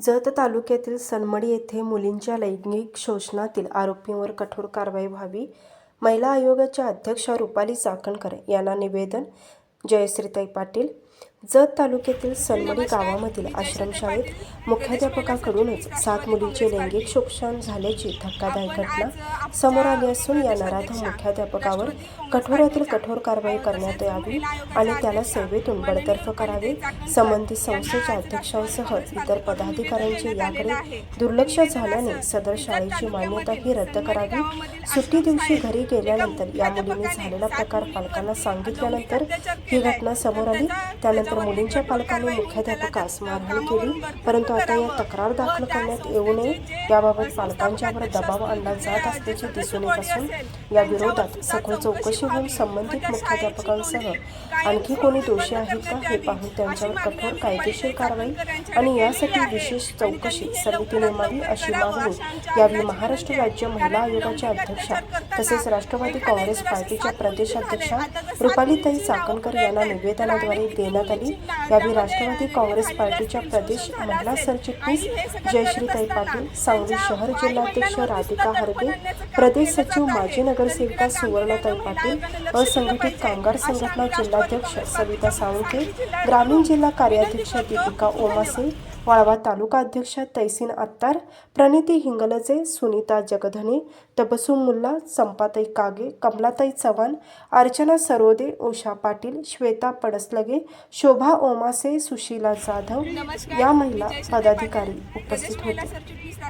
जत तालुक्यातील सनमडी येथे मुलींच्या लैंगिक शोषणातील आरोपींवर कठोर कारवाई व्हावी महिला आयोगाच्या अध्यक्षा रुपाली चाकणकर यांना निवेदन जयश्रीताई पाटील जत तालुक्यातील सनमडी गावामधील आश्रमशाळेत मुख्याध्यापकाकडूनच सात मुलींचे लैंगिक शोषण झाल्याची धक्कादायक घटना समोर आली असून या नराधम मुख्याध्यापकावर कठोरातील कठोर कारवाई करण्यात यावी आणि त्याला सेवेतून बडतर्फ करावे. संबंधित संस्थेच्या अध्यक्षांसह इतर पदाधिकाऱ्यांचे याकडे दुर्लक्ष झाल्याने सदर शाळेची मान्यता ही रद्द करावी. सुट्टी दिवशी घरी गेल्यानंतर या मुलीने झालेला प्रकार पालकांना सांगितल्यानंतर ही घटना समोर आली. त्यानंतर मुलींच्या पालकांनी मुख्याध्यापकास मारहाण केली परंतु आता या तक्रार दाखल करण्यात येऊ नये याबाबत पालकांच्यावर दबाव आणला जात असल्याचे दिसून येत असून या विरोधात सखोल चौकशी होऊन संबंधित मुख्याध्यापकांसह आणखी कोणी दोषी आहेत का हे पाहून त्यांच्यावर कठोर कायदेशीर कारवाई आणि यासाठी विशेष चौकशी समिती नेमावी अशी मागणी यावेळी महाराष्ट्र राज्य महिला आयोगाच्या अध्यक्षा तसेच राष्ट्रवादी काँग्रेस पार्टीच्या प्रदेशाध्यक्षा रुपालीताई चाकणकर यांना निवेदनाद्वारे देण्यात आली. यावेळी राष्ट्रवादी काँग्रेस पार्टीच्या प्रदेश महिला सरचिटणीस जयश्रीताई पाटील सांगली शहर जिल्हाध्यक्ष राधिका हरगे प्रदेश सचिव माजी नगरसेविका सुवर्णताई पाटील असंघटित कामगार संघटना जिल्हाध्यक्ष सविता साळुंखे ग्रामीण जिल्हा कार्याध्यक्ष दीपिका ओमासे वाळवा तालुका अध्यक्ष तैसीन अत्तार प्रणिती हिंगलजे सुनीता जगधने तबसुम मुल्ला संपाताई कागे कमलाताई चव्हाण अर्चना सरोदे उषा पाटील श्वेता पडसलगे शो शोभा ओमासे सुशीला जाधव या महिला पदाधिकारी उपस्थित होते